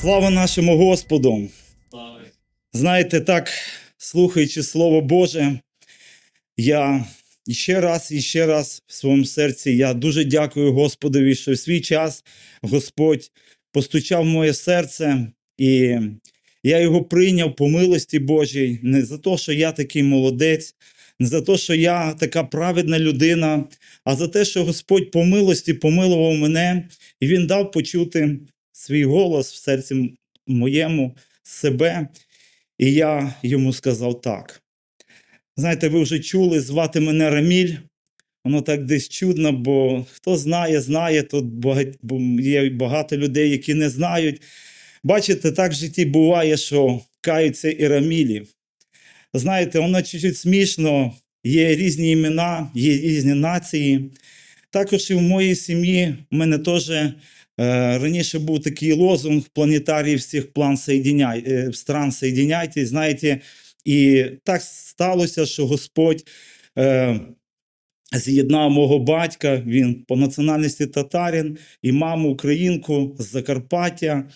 Слава нашому Господу! Знаєте, так, слухаючи Слово Боже, я ще раз і ще раз в своєму серці я дуже дякую Господові, що в свій час Господь постучав в моє серце, і я його прийняв по милості Божій, не за те, що я такий молодець, не за те, що я така праведна людина, а за те, що Господь по милості помилував мене, і Він дав почути свій голос в серці моєму себе. І я йому сказав так. Знаєте, ви вже чули, звати мене Раміль. Воно так десь чудно, бо хто знає, знає, тут є багато людей, які не знають. Бачите, так в житті буває, що каються і Рамілі. Знаєте, воно чуть-чуть смішно, є різні імена, є різні нації. Також і в моїй сім'ї в мене теж раніше був такий лозунг планетарій всіх план соєдиняй, е, стран соєдиняйтесь, знаєте, і так сталося, що Господь е, з'єднав мого батька, він по національності татарин, і маму українку з Закарпаття.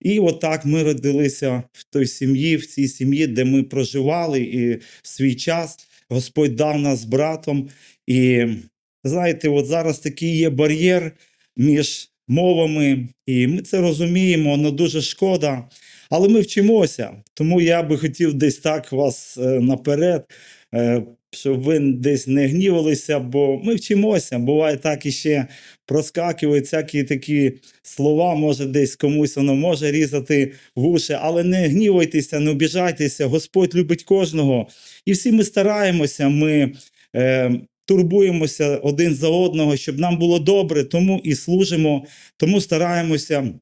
І отак ми родилися в той сім'ї, в цій сім'ї, де ми проживали, і в свій час Господь дав нас з братом. І знаєте, от зараз такий є бар'єр між мовами, і ми це розуміємо, воно дуже шкода. Але ми вчимося. Тому я би хотів десь так вас е, наперед, е, щоб ви десь не гнівалися, бо ми вчимося. Буває так і ще проскакують всякі такі слова, може десь комусь воно може різати вуші, але не гнівайтеся, не обіжайтеся. Господь любить кожного. І всі ми стараємося, ми е, турбуємося один за одного, щоб нам було добре, тому і служимо, тому стараємося,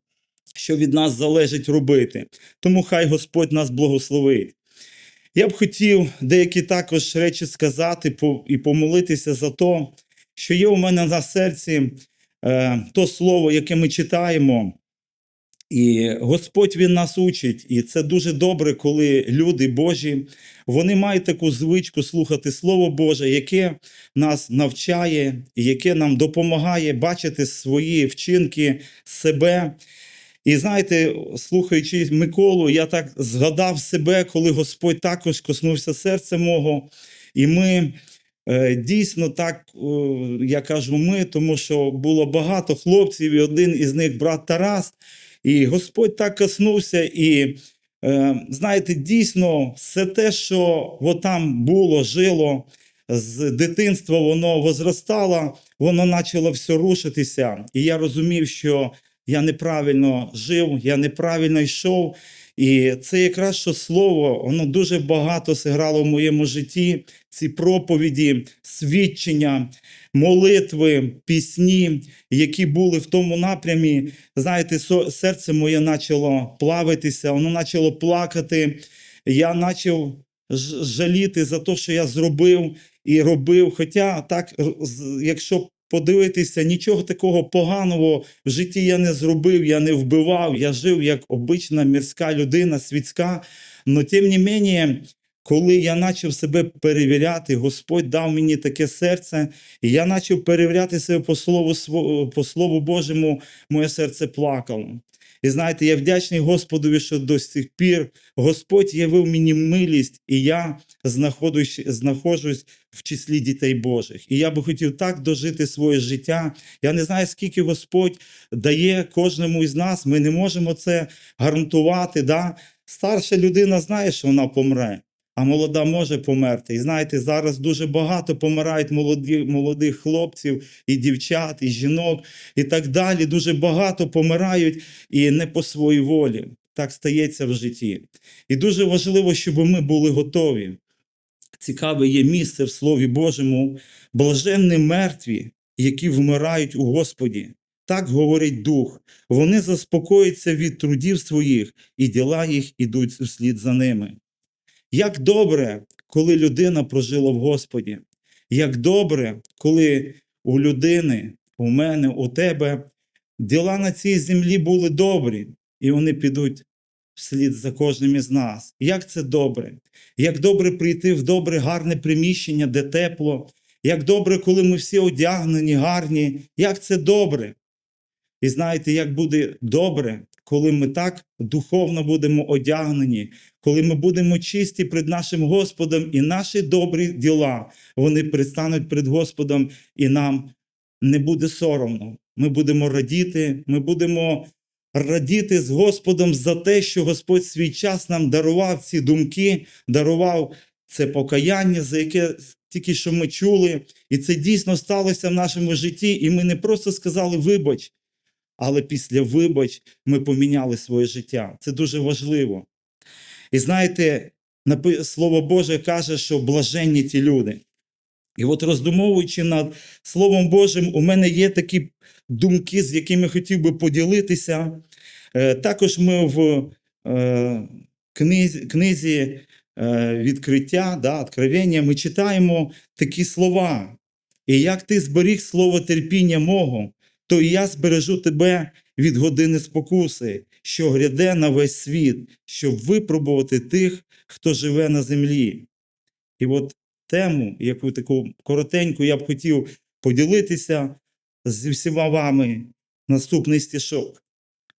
що від нас залежить робити. Тому хай Господь нас благословить. Я б хотів деякі також речі сказати і помолитися за те, що є у мене на серці е, то слово, яке ми читаємо. І Господь Він нас учить, і це дуже добре, коли люди Божі вони мають таку звичку слухати Слово Боже, яке нас навчає, яке нам допомагає бачити свої вчинки себе. І знаєте, слухаючи Миколу, я так згадав себе, коли Господь також коснувся серця мого. І ми е, дійсно так, я кажу, ми, тому що було багато хлопців, і один із них брат Тарас. І Господь так коснувся, і е, знаєте, дійсно, все те, що там було, жило з дитинства, воно возростало, воно почало все рушитися. І я розумів, що я неправильно жив, я неправильно йшов. І це якраз що слово, воно дуже багато зіграло в моєму житті. Ці проповіді, свідчення, молитви, пісні, які були в тому напрямі. Знаєте, серце моє почало плавитися, воно почало плакати. Я почав жаліти за те, що я зробив і робив. Хоча так, якщо подивитися, нічого такого поганого в житті я не зробив, я не вбивав, я жив як обична мірська людина, світська. Но тим не менше, коли я почав себе перевіряти, Господь дав мені таке серце, і я почав перевіряти себе по слову, по слову Божому, моє серце плакало. І знаєте, я вдячний Господові, що до сих пір Господь явив мені милість, і я знаходжусь в числі дітей Божих. І я би хотів так дожити своє життя. Я не знаю, скільки Господь дає кожному із нас. Ми не можемо це гарантувати. Да? Старша людина знає, що вона помре. А молода може померти. І знаєте, зараз дуже багато помирають молоді, молодих хлопців і дівчат, і жінок, і так далі. Дуже багато помирають і не по своїй волі. Так стається в житті. І дуже важливо, щоб ми були готові. Цікаве є місце в Слові Божому, блаженні мертві, які вмирають у Господі. Так говорить Дух. Вони заспокоїться від трудів своїх, і діла їх ідуть вслід за ними. Як добре, коли людина прожила в Господі. Як добре, коли у людини, у мене, у тебе діла на цій землі були добрі, і вони підуть вслід за кожним із нас. Як це добре? Як добре прийти в добре, гарне приміщення, де тепло, як добре, коли ми всі одягнені, гарні, як це добре. І знаєте, як буде добре, коли ми так духовно будемо одягнені, коли ми будемо чисті перед нашим Господом, і наші добрі діла вони предстануть перед Господом, і нам не буде соромно. Ми будемо радіти, ми будемо радіти з Господом за те, що Господь свій час нам дарував ці думки, дарував це покаяння, за яке тільки що ми чули, і це дійсно сталося в нашому житті. І ми не просто сказали вибач, але після вибач ми поміняли своє життя. Це дуже важливо. І знаєте, Слово Боже каже, що блаженні ті люди. І от роздумовуючи над Словом Божим, у мене є такі думки, з якими хотів би поділитися. Е, Також ми в е, книзі, е, відкриття, да, откровення, ми читаємо такі слова. І як ти зберіг слово терпіння мого, то і я збережу тебе від години спокуси, що гряде на весь світ, щоб випробувати тих, хто живе на землі. І от тему, яку таку коротеньку, я б хотів поділитися зі всіма вами. Наступний стішок.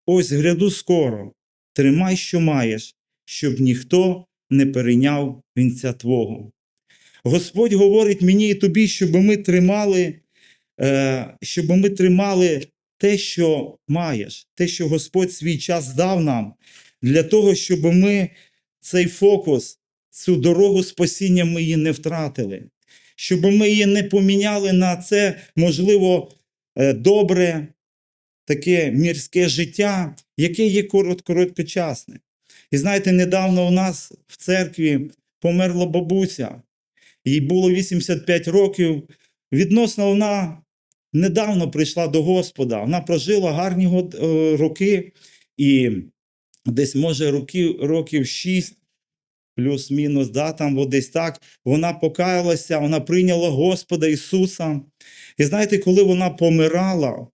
Ось гряду скоро, тримай, що маєш, щоб ніхто не перейняв вінця Твого. Господь говорить мені і тобі, щоб ми тримали, щоб ми тримали те, що маєш, те, що Господь свій час дав нам, для того, щоб ми цей фокус, цю дорогу спасіння ми її не втратили, щоб ми її не поміняли на це, можливо, е, добре, таке мірське життя, яке є корот- короткочасне. І знаєте, недавно у нас в церкві померла бабуся, їй було 85 років. Відносно вона недавно прийшла до Господа. Вона прожила гарні е, роки, і десь, може, років, років 6, плюс-мінус, да, там от десь так. Вона покаялася, вона прийняла Господа Ісуса. І знаєте, коли вона помирала,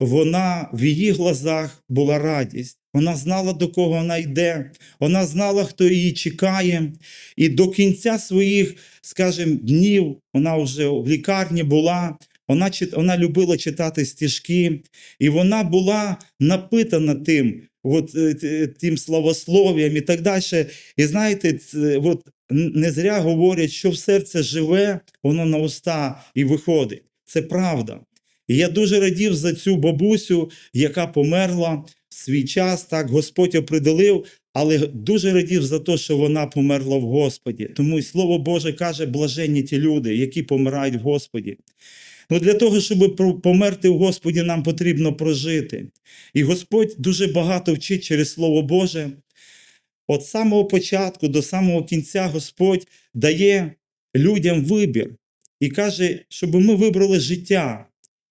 вона в її глазах була радість. Вона знала, до кого вона йде, вона знала, хто її чекає. І до кінця своїх, скажімо, днів вона вже в лікарні була. Вона, вона любила читати стіжки, і вона була напитана тим, от, е, тим славослов'ям і так далі. І знаєте, це, от, не зря говорять, що в серце живе, воно на уста і виходить. Це правда. І я дуже радів за цю бабусю, яка померла в свій час. Так Господь определив, але дуже радів за те, що вона померла в Господі. Тому Слово Боже каже, блаженні ті люди, які помирають в Господі. Ну, для того, щоб померти в Господі, нам потрібно прожити. І Господь дуже багато вчить через Слово Боже. От самого початку до самого кінця Господь дає людям вибір і каже, щоб ми вибрали життя,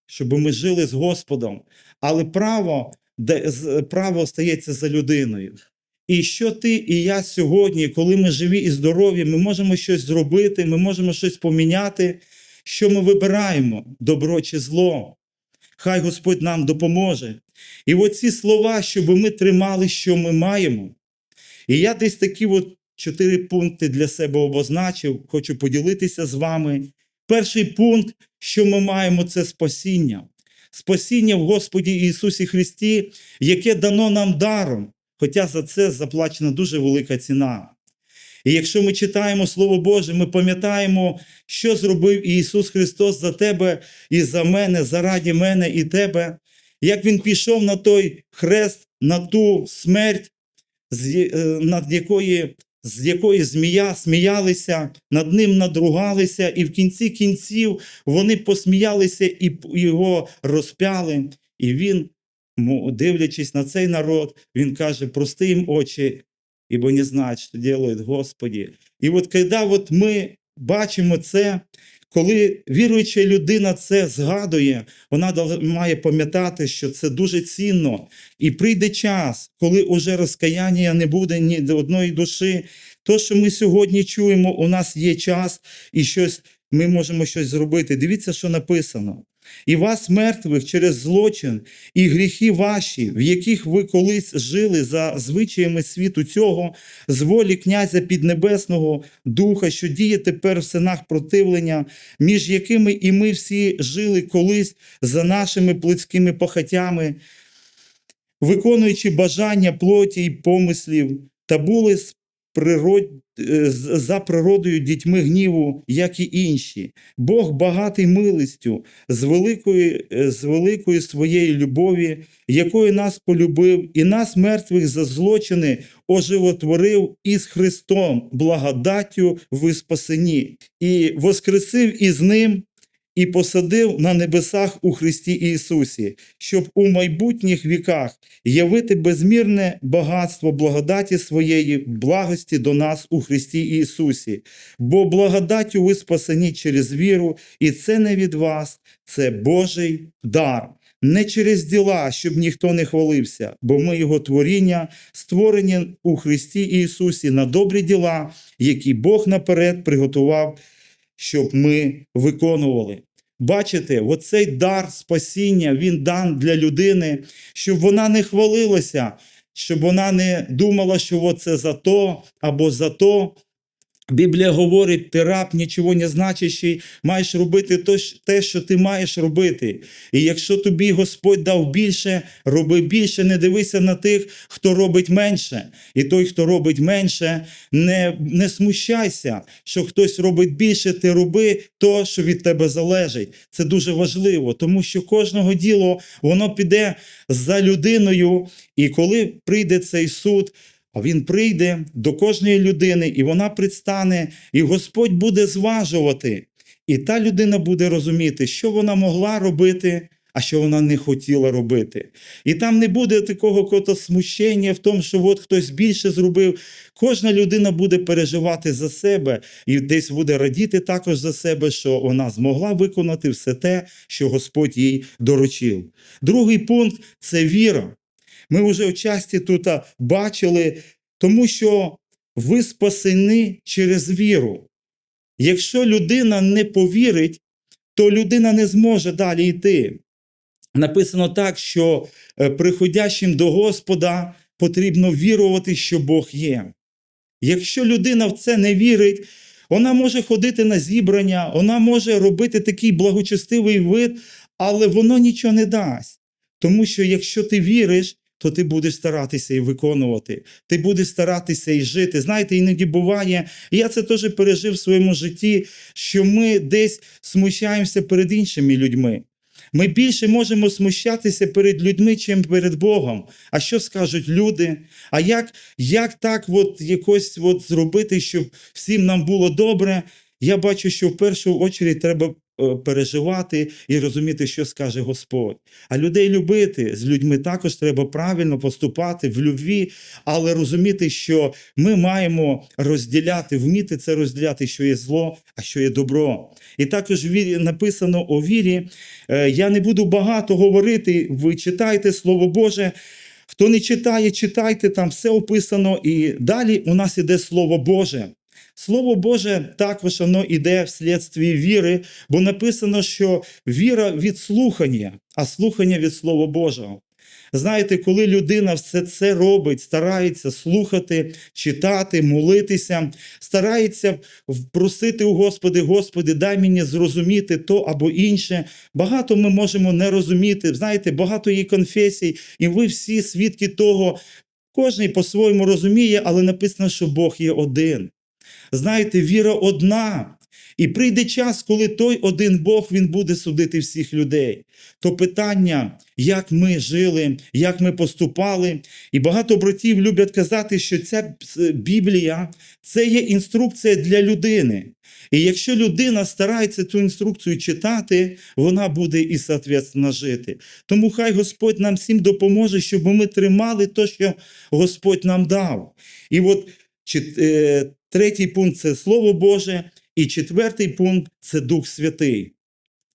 щоб ми жили з Господом. Але право, право стається за людиною. І що ти і я сьогодні, коли ми живі і здорові, ми можемо щось зробити, ми можемо щось поміняти. Що ми вибираємо добро чи зло? Хай Господь нам допоможе. І оці слова, щоб ми тримали, що ми маємо. І я десь такі от чотири пункти для себе обозначив, хочу поділитися з вами. Перший пункт, що ми маємо, це спасіння. Спасіння в Господі Ісусі Христі, яке дано нам даром, хоча за це заплачена дуже велика ціна. І якщо ми читаємо Слово Боже, ми пам'ятаємо, що зробив Ісус Христос за тебе і за мене, заради мене і тебе, як Він пішов на той хрест, на ту смерть, е, над якої, з якої змія сміялися, над ним надругалися, і в кінці кінців вони посміялися і його розпяли. І він, дивлячись на цей народ, він каже: прости їм очі, ибо не знають, що делают Господі. І от коли от ми бачимо це, коли віруюча людина це згадує, вона має пам'ятати, що це дуже цінно. І прийде час, коли уже розкаяння не буде ні до одної душі. То, що ми сьогодні чуємо, у нас є час і щось, ми можемо щось зробити. Дивіться, що написано. І вас, мертвих, через злочин і гріхи ваші, в яких ви колись жили за звичаями світу цього, з волі князя піднебесного духа, що діє тепер в синах противлення, між якими і ми всі жили колись за нашими плотськими похотями. виконуючи бажання плоті й помислів, та були природ... е, за природою дітьми гніву, як і інші. Бог багатий милістю, з великої, е, з великої своєї любові, якою нас полюбив, і нас, мертвих за злочини, оживотворив із Христом, благодаттю ви спасені, і воскресив із Ним, і посадив на небесах у Христі Ісусі, щоб у майбутніх віках явити безмірне багатство благодаті своєї благості до нас у Христі Ісусі. Бо благодаттю ви спасені через віру, і це не від вас, це Божий дар. Не через діла, щоб ніхто не хвалився, бо ми Його творіння, створені у Христі Ісусі на добрі діла, які Бог наперед приготував, щоб ми виконували. Бачите, оцей дар спасіння він дан для людини, щоб вона не хвалилася, щоб вона не думала, що це за то або за то. Біблія говорить, ти раб, нічого не значущий, маєш робити те, що ти маєш робити. І якщо тобі Господь дав більше, роби більше, не дивися на тих, хто робить менше. І той, хто робить менше, не, не смущайся, що хтось робить більше, ти роби то, що від тебе залежить. Це дуже важливо, тому що кожного діло воно піде за людиною, і коли прийде цей суд. А він прийде до кожної людини, і вона предстане, і Господь буде зважувати. І та людина буде розуміти, що вона могла робити, а що вона не хотіла робити. І там не буде такого кота смущення в тому, що от хтось більше зробив. Кожна людина буде переживати за себе і десь буде радіти також за себе, що вона змогла виконати все те, що Господь їй доручив. Другий пункт це віра. Ми вже в часті тут бачили, тому що ви спасені через віру. Якщо людина не повірить, то людина не зможе далі йти. Написано так, що е, приходящим до Господа потрібно вірувати, що Бог є. Якщо людина в це не вірить, вона може ходити на зібрання, вона може робити такий благочестивий вид, але воно нічого не дасть. Тому що якщо ти віриш, то ти будеш старатися і виконувати. Ти будеш старатися і жити. Знаєте, іноді буває, і я це теж пережив в своєму житті, що ми десь смущаємося перед іншими людьми. Ми більше можемо смущатися перед людьми, чим перед Богом. А що скажуть люди? А як, як так от якось от зробити, щоб всім нам було добре? Я бачу, що в першу чергу треба переживати і розуміти, що скаже Господь. А людей любити з людьми також треба правильно поступати в любві, але розуміти, що ми маємо розділяти, вміти це розділяти, що є зло, а що є добро. І також написано у вірі. е, Я не буду багато говорити. Ви читайте Слово Боже. Хто не читає, читайте, там все описано. І далі у нас іде Слово Боже. Слово Боже також воно іде вслідстві віри, бо написано, що віра від слухання, а слухання від Слова Божого. Знаєте, коли людина все це робить, старається слухати, читати, молитися, старається просити у Господи, Господи, дай мені зрозуміти то або інше. Багато ми можемо не розуміти. Знаєте, багато є конфесій, і ви всі свідки того. Кожний по-своєму розуміє, але написано, що Бог є один. Знаєте, віра одна. І прийде час, коли той один Бог він буде судити всіх людей. То питання, як ми жили, як ми поступали. І багато братів люблять казати, що ця Біблія це є інструкція для людини. І якщо людина старається цю інструкцію читати, вона буде і соответственно жити. Тому хай Господь нам всім допоможе, щоб ми тримали те, що Господь нам дав. І от е, третій пункт це Слово Боже, і четвертий пункт це Дух Святий.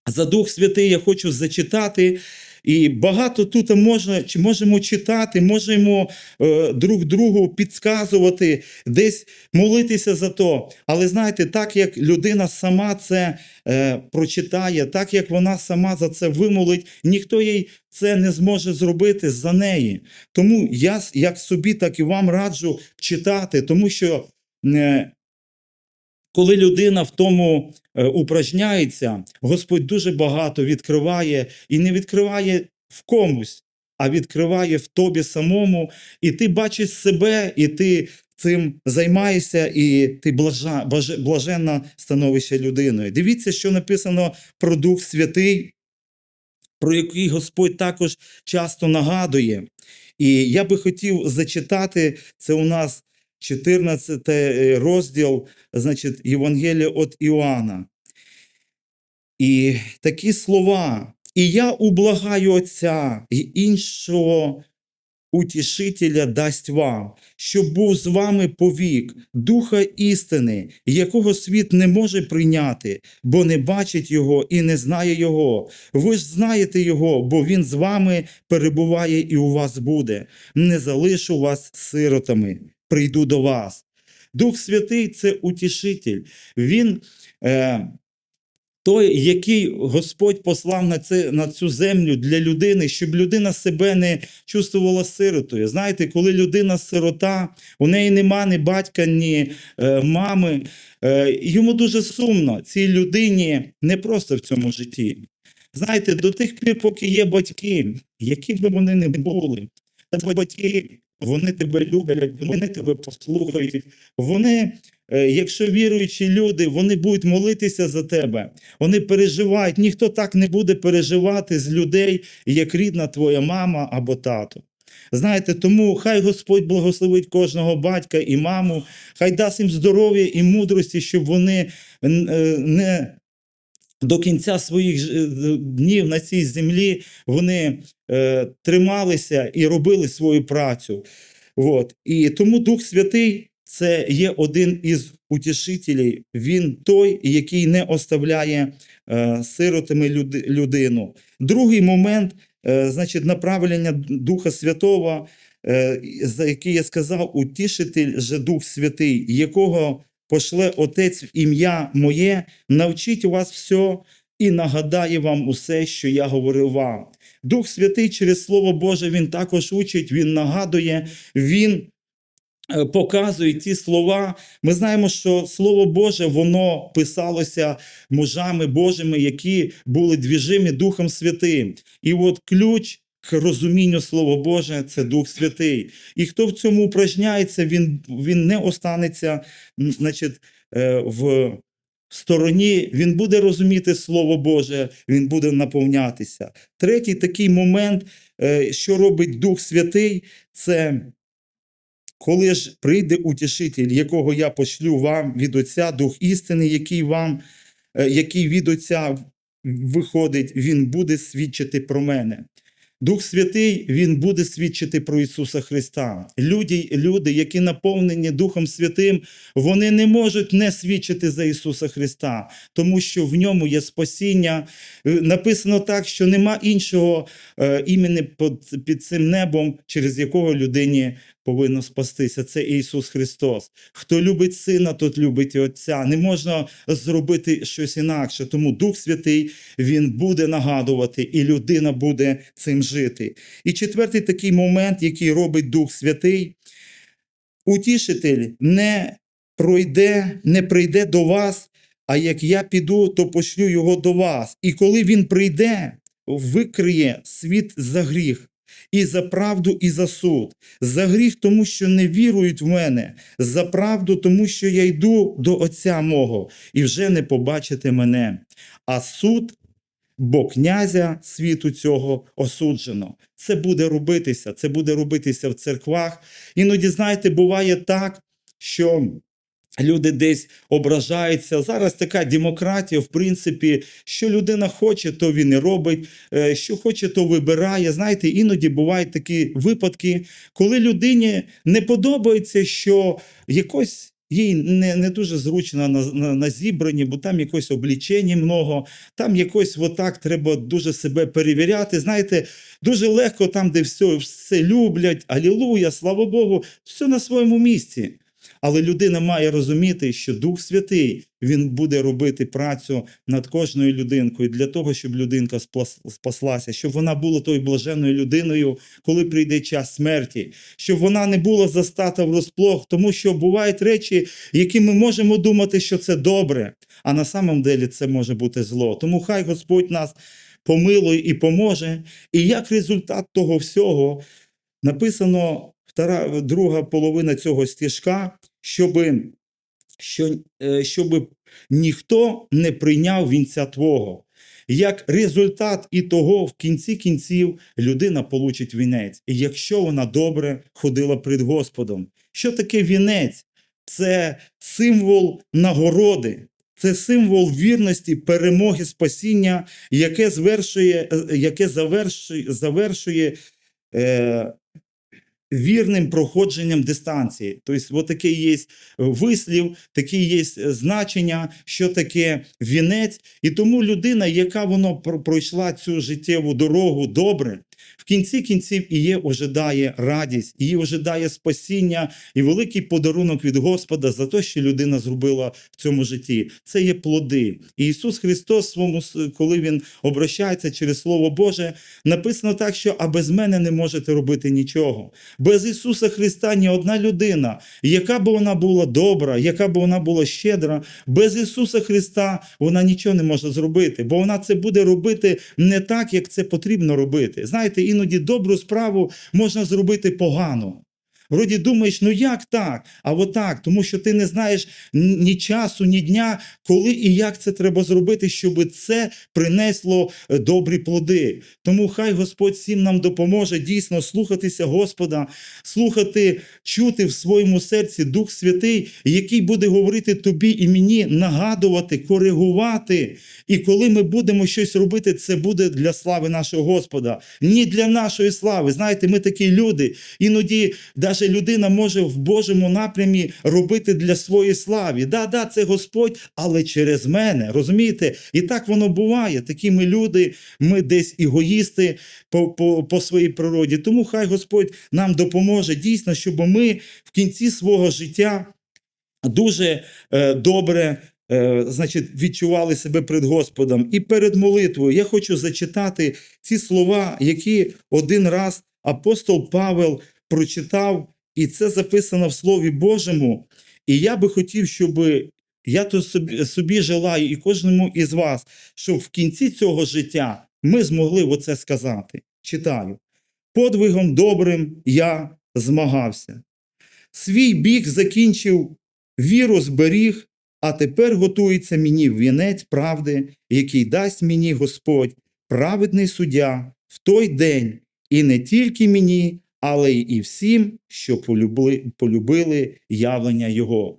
За Дух Святий я хочу зачитати. І багато тут можна, можемо читати, можемо е, друг другу підказувати, десь молитися за то. Але знаєте, так як людина сама це е, прочитає, так як вона сама за це вимолить, ніхто їй це не зможе зробити за неї. Тому я як собі, так і вам раджу читати, тому що. Е, коли людина в тому е, упражняється, Господь дуже багато відкриває і не відкриває в комусь, а відкриває в тобі самому, і ти бачиш себе, і ти цим займаєшся, і ти блажа, блаже- блаженна становишся людиною. Дивіться, що написано про Дух Святий, про який Господь також часто нагадує. І я би хотів зачитати це у нас 14 розділ, значить, Євангелія від Іоанна. І такі слова. І я ублагаю Отця і іншого утішителя дасть вам, щоб був з вами повік, духа істини, якого світ не може прийняти, бо не бачить його і не знає його. Ви ж знаєте його, бо він з вами перебуває і у вас буде. Не залишу вас сиротами, прийду до вас. Дух Святий це утішитель. Він е, той, який Господь послав на, це, на цю землю для людини, щоб людина себе не чувствувала сиротою. Знаєте, коли людина сирота, у неї нема ні батька, ні е, мами. Е, йому дуже сумно цій людині не просто в цьому житті. Знаєте, до тих пір, поки є батьки, які б вони не були, батьки, вони тебе люблять, вони тебе послухають. Вони, е, якщо віруючі люди, вони будуть молитися за тебе. Вони переживають. Ніхто так не буде переживати з людей, як рідна твоя мама або тато. Знаєте, тому хай Господь благословить кожного батька і маму, хай дасть їм здоров'я і мудрості, щоб вони е, не до кінця своїх е, днів на цій землі вони е, трималися і робили свою працю. От. І тому Дух Святий це є один із утішителів. Він той, який не оставляє е, сиротами люди, людину. Другий момент, е, значить, направлення Духа Святого, е, за який я сказав, утішитель же Дух Святий, якого пошле Отець в ім'я моє, навчить вас все і нагадає вам усе, що я говорив вам. Дух Святий через Слово Боже він також учить, він нагадує, він е, показує ті слова. Ми знаємо, що Слово Боже воно писалося мужами Божими, які були двіжими Духом Святим. І от ключ. К розумінню Слова Боже це Дух Святий. І хто в цьому упражняється, він, він не останеться значить, е, в стороні, він буде розуміти Слово Боже, він буде наповнятися. Третій такий момент, е, що робить Дух Святий, це коли ж прийде утішитель, якого я пошлю вам від Отця, Дух істини, який вам, е, який від Отця виходить, він буде свідчити про мене. Дух Святий Він буде свідчити про Ісуса Христа. Люди, люди, які наповнені Духом Святим, вони не можуть не свідчити за Ісуса Христа, тому що в ньому є спасіння. Е, Написано так, що нема іншого е, імені під, під цим небом, через якого людині повинно спастися. Це Ісус Христос. Хто любить Сина, тот любить і Отця. Не можна зробити щось інакше. Тому Дух Святий Він буде нагадувати, і людина буде цим жити. І четвертий такий момент, який робить Дух Святий, утішитель не пройде, не прийде до вас, а як я піду, то пошлю його до вас. І коли він прийде, викриє світ за гріх. І за правду, і за суд. За гріх, тому що не вірують в мене, за правду, тому що я йду до Отця мого, і вже не побачите мене. А суд, бо князя світу цього осуджено. Це буде робитися, це буде робитися в церквах. Іноді, знаєте, буває так, що люди десь ображаються. Зараз така демократія, в принципі, що людина хоче, то він і робить, е, що хоче, то вибирає. Знаєте, іноді бувають такі випадки, коли людині не подобається, що якось. Їй не, не дуже зручно на, на, на зібранні, бо там якось облічення много, там якось отак треба дуже себе перевіряти. Знаєте, дуже легко там, де все, все люблять, алілуя, слава Богу, все на своєму місці. Але людина має розуміти, що Дух Святий він буде робити працю над кожною людинкою для того, щоб людинка спаслася, щоб вона була тою блаженною людиною, коли прийде час смерті, щоб вона не була застата в розплох, тому що бувають речі, які ми можемо думати, що це добре, а на самом деле це може бути зло. Тому хай Господь нас помилує і поможе. І як результат того всього написано втора, друга половина цього стежка, щоби, що, е, щоби ніхто не прийняв вінця Твого. Як результат і того, в кінці кінців людина получить вінець. І якщо вона добре ходила перед Господом. Що таке вінець? Це символ нагороди, це символ вірності, перемоги, спасіння, яке, звершує, е, яке завершує, завершує е, вірним проходженням дистанції. Тобто, вот такий є вислів, таке є значення, що таке вінець. І тому людина, яка воно про- пройшла цю життєву дорогу добре, в кінці кінців її ожидає радість, її ожидає спасіння і великий подарунок від Господа за те, що людина зробила в цьому житті. Це є плоди. І Ісус Христос, своєму, коли Він обращається через Слово Боже, написано так, що а без мене не можете робити нічого. Без Ісуса Христа ні одна людина, яка б вона була добра, яка б вона була щедра, без Ісуса Христа вона нічого не може зробити, бо вона це буде робити не так, як це потрібно робити. Знаєте, іноді добру справу можна зробити погано. Вроді думаєш, ну як так? А отак, тому що ти не знаєш ні ні часу, ні дня, коли і як це треба зробити, щоб це принесло е, добрі плоди. Тому хай Господь всім нам допоможе дійсно слухатися Господа, слухати, чути в своєму серці Дух Святий, який буде говорити тобі і мені, нагадувати, коригувати. І коли ми будемо щось робити, це буде для слави нашого Господа, не для нашої слави. Знаєте, ми такі люди. Іноді навіть людина може в Божому напрямі робити для своєї слави. Да, да, це Господь, але через мене. Розумієте? І так воно буває. Такі ми люди, ми десь егоїсти по, по, по своїй природі. Тому хай Господь нам допоможе дійсно, щоб ми в кінці свого життя дуже е, добре. е, Значить, відчували себе перед Господом і перед молитвою. Я хочу зачитати ці слова, які один раз апостол Павел прочитав, і це записано в Слові Божому. І я би хотів, щоб я то собі, собі желаю, і кожному із вас, щоб в кінці цього життя ми змогли оце сказати. Читаю: подвигом добрим я змагався. Свій біг закінчив, віру зберіг, а тепер готується мені вінець правди, який дасть мені Господь, праведний суддя, в той день, і не тільки мені, але й всім, що полюбили, полюбили явлення Його.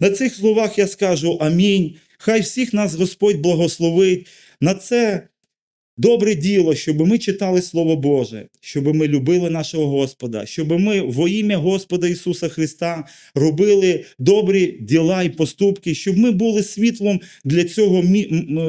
На цих словах я скажу амінь. Хай всіх нас Господь благословить на це добре діло, щоб ми читали Слово Боже, щоб ми любили нашого Господа, щоб ми во ім'я Господа Ісуса Христа робили добрі діла і поступки, щоб ми були світлом для цього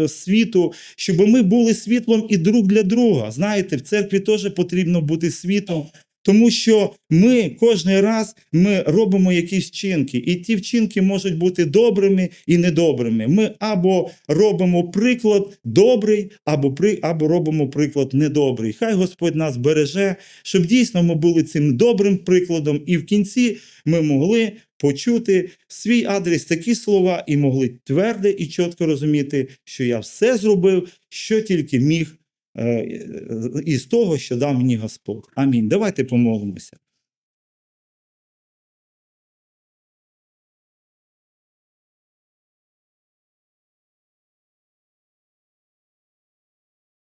світу, щоб ми були світлом і друг для друга. Знаєте, в церкві теж потрібно бути світлом. Тому що ми кожен раз ми робимо якісь вчинки, і ті вчинки можуть бути добрими і недобрими. Ми або робимо приклад добрий, або, при, або робимо приклад недобрий. Хай Господь нас береже, щоб дійсно ми були цим добрим прикладом, і в кінці ми могли почути в свій адрес такі слова і могли твердо і чітко розуміти, що я все зробив, що тільки міг е, із того, що дав мені Господь. Амінь. Давайте помолимося.